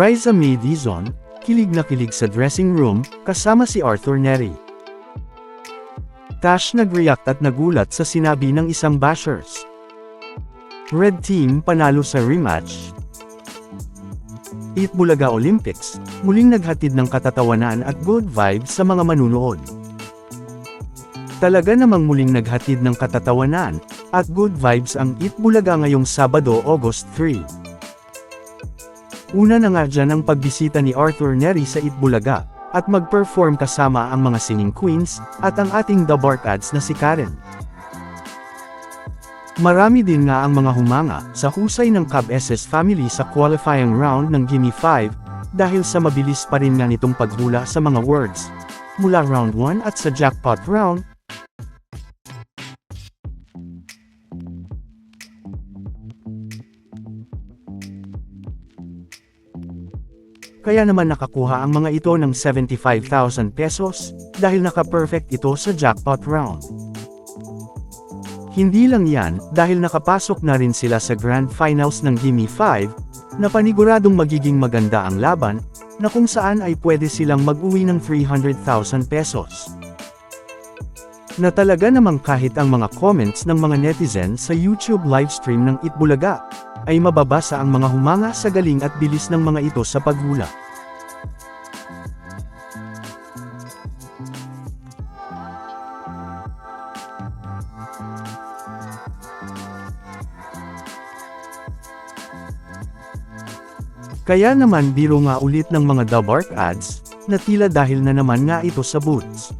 Riza May Dizon, kilig na kilig sa dressing room, kasama si Arthur Neri. Tash nag-react at nagulat sa sinabi ng isang bashers. Red Team panalo sa rematch. Eat Bulaga Olympics, muling naghatid ng katatawanan at good vibes sa mga manunood. Talaga namang muling naghatid ng katatawanan at good vibes ang Eat Bulaga ngayong Sabado, August 3. Una na nga dyan ang pagbisita ni Arthur Neri sa Itbulaga, at mag-perform kasama ang mga singing queens, at ang ating The Bark Ads na si Karen. Marami din nga ang mga humanga sa husay ng Cab SS family sa qualifying round ng Gimme 5, dahil sa mabilis pa rin nga nitong paghula sa mga words. Mula round 1 at sa jackpot round, Kaya naman nakakuha ang mga ito ng 75,000 pesos, dahil naka-perfect ito sa jackpot round. Hindi lang yan, dahil nakapasok na rin sila sa grand finals ng Gimme 5, na paniguradong magiging maganda ang laban, na kung saan ay pwede silang mag-uwi ng 300,000 pesos. Na talaga namang kahit ang mga comments ng mga netizens sa YouTube livestream ng Itbulaga, ay mababasa ang mga humanga sa galing at bilis ng mga ito sa paghula. Kaya naman biro nga ulit ng mga The Bark ads, na tila dahil na naman nga ito sa boots.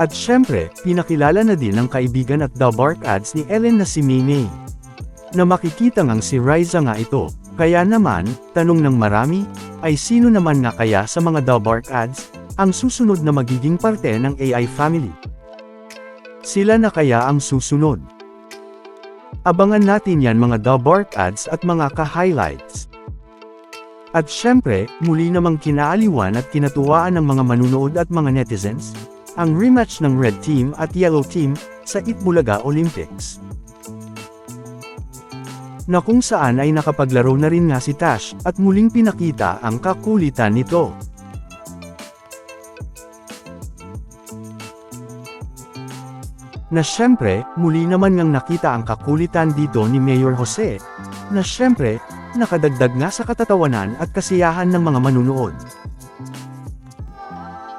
At syempre, pinakilala na din ng kaibigan at The Bark ads ni Ellen na si Mimi. Na makikita ngang si Riza nga ito, kaya naman, tanong ng marami, ay sino naman nga kaya sa mga The ads, ang susunod na magiging parte ng AI family? Sila na kaya ang susunod? Abangan natin yan mga The ads at mga ka-highlights. At syempre, muli namang kinaaliwan at kinatuwaan ng mga manunood at mga netizens, ang rematch ng Red Team at Yellow Team, sa Itbulaga Olympics. Na kung saan ay nakapaglaro na rin nga si Tash, at muling pinakita ang kakulitan nito. Na syempre, muli naman ngang nakita ang kakulitan dito ni Mayor Jose, na syempre, nakadagdag nga sa katatawanan at kasiyahan ng mga manunood.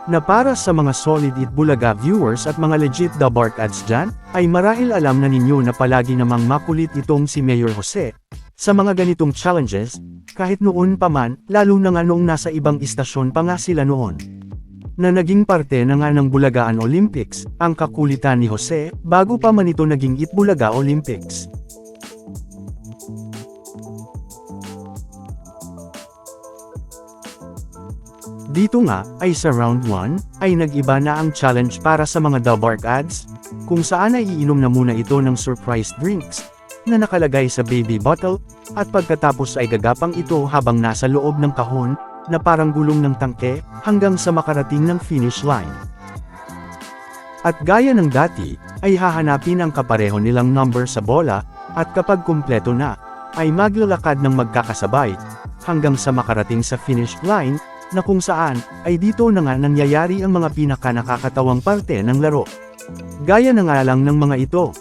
Na para sa mga solid It Bulaga viewers at mga legit The Bark ads dyan, ay marahil alam na ninyo na palagi namang makulit itong si Mayor Jose. Sa mga ganitong challenges, kahit noon pa man, lalo na nga noong nasa ibang istasyon pa nga sila noon. Na naging parte na nga ng Bulagaan Olympics, ang kakulitan ni Jose, bago pa man ito naging It Bulaga Olympics. Dito nga, ay sa round 1, ay nag-iba na ang challenge para sa mga The Bark ads, kung saan ay iinom na muna ito ng surprise drinks, na nakalagay sa baby bottle, at pagkatapos ay gagapang ito habang nasa loob ng kahon, na parang gulong ng tangke, hanggang sa makarating ng finish line. At gaya ng dati, ay hahanapin ang kapareho nilang number sa bola, at kapag kumpleto na, ay maglalakad ng magkakasabay, hanggang sa makarating sa finish line, na kung saan, ay dito na nga nangyayari ang mga pinaka nakakatawang parte ng laro. Gaya na nga lang ng mga ito.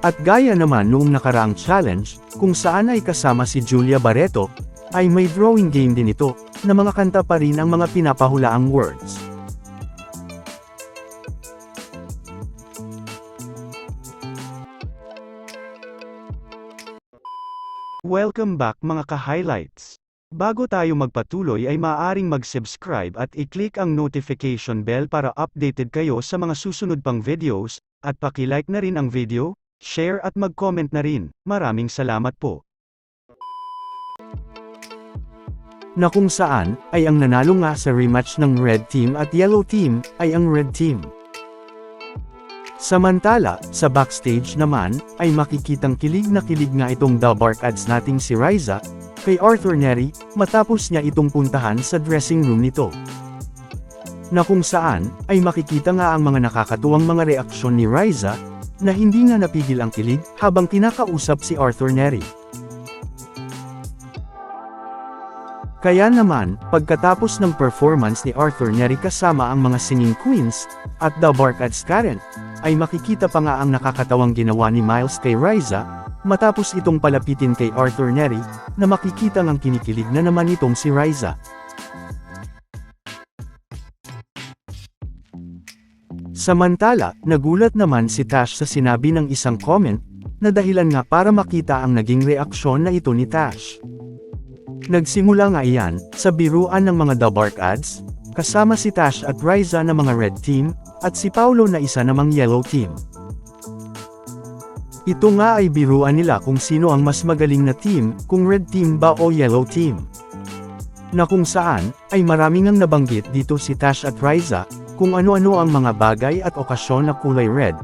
At gaya naman noong nakaraang challenge, kung saan ay kasama si Julia Barreto, ay may drawing game din ito, na mga kanta pa rin ang mga pinapahulaang words. Welcome back mga ka-highlights. Bago tayo magpatuloy ay maaaring mag-subscribe at i-click ang notification bell para updated kayo sa mga susunod pang videos, at paki-like na rin ang video, share at mag-comment na rin. Maraming salamat po. Na kung saan, ay ang nanalo nga sa rematch ng Red Team at Yellow Team, ay ang Red Team. Samantala, sa backstage naman, ay makikitang kilig na kilig nga itong The Bark Ads nating si Riza, kay Arthur Neri, matapos niya itong puntahan sa dressing room nito. Na kung saan, ay makikita nga ang mga nakakatuwang mga reaksyon ni Riza, na hindi nga napigil ang kilig, habang kinakausap si Arthur Neri. Kaya naman, pagkatapos ng performance ni Arthur Neri kasama ang mga singing queens, at The Barkads Karen, ay makikita pa nga ang nakakatawang ginawa ni Miles kay Riza, matapos itong palapitin kay Arthur Neri, na makikita ngang kinikilig na naman itong si Riza. Samantala, nagulat naman si Tash sa sinabi ng isang comment, na dahilan nga para makita ang naging reaksyon na ito ni Tash. Nagsimula nga iyan, sa biruan ng mga The Bark ads, kasama si Tash at Riza na mga red team, at si Paulo na isa namang yellow team. Ito nga ay biruan nila kung sino ang mas magaling na team, kung red team ba o yellow team. Na kung saan, ay maraming ang nabanggit dito si Tash at Riza, kung ano-ano ang mga bagay at okasyon na kulay red,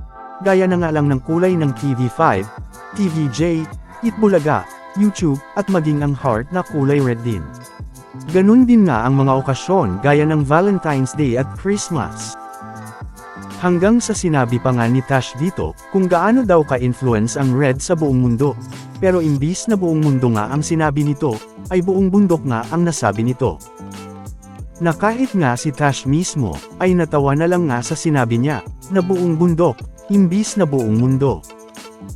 gaya na nga lang ng kulay ng TV5, TVJ, Itbulaga, YouTube, at maging ang heart na kulay red din. Ganun din nga ang mga okasyon gaya ng Valentine's Day at Christmas. Hanggang sa sinabi pa nga ni Tash dito, kung gaano daw ka-influence ang red sa buong mundo. Pero imbis na buong mundo nga ang sinabi nito, ay buong bundok nga ang nasabi nito. Na kahit nga si Tash mismo, ay natawa na lang nga sa sinabi niya, na buong bundok, imbis na buong mundo.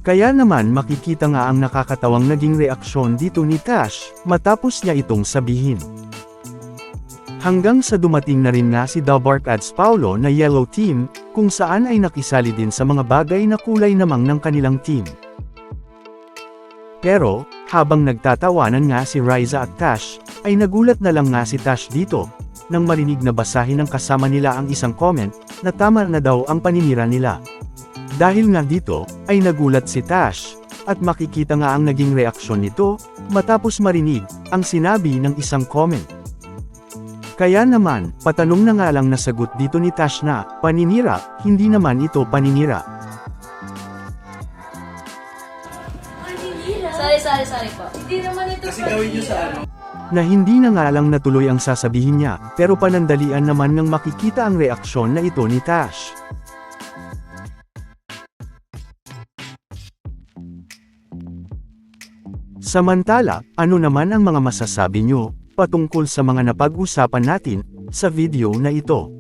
Kaya naman makikita nga ang nakakatawang naging reaksyon dito ni Tash, matapos niya itong sabihin. Hanggang sa dumating na rin nga si Dabark Ads Paulo na yellow team, kung saan ay nakisali din sa mga bagay na kulay namang ng kanilang team. Pero, habang nagtatawanan nga si Riza at Tash, ay nagulat na lang nga si Tash dito, nang marinig na basahin ng kasama nila ang isang comment, na tama na daw ang paninira nila. Dahil nga dito, ay nagulat si Tash, at makikita nga ang naging reaksyon nito, matapos marinig, ang sinabi ng isang comment. Kaya naman, patanong na nga lang nasagot dito ni Tash na, paninira, hindi naman ito paninira. Sorry, sorry, sorry po. Hindi naman ito Kasi gawin nyo sa ano. Na hindi na nga lang natuloy ang sasabihin niya, pero panandalian naman ng makikita ang reaksyon na ito ni Tash. Samantala, ano naman ang mga masasabi nyo, patungkol sa mga napag-usapan natin, sa video na ito?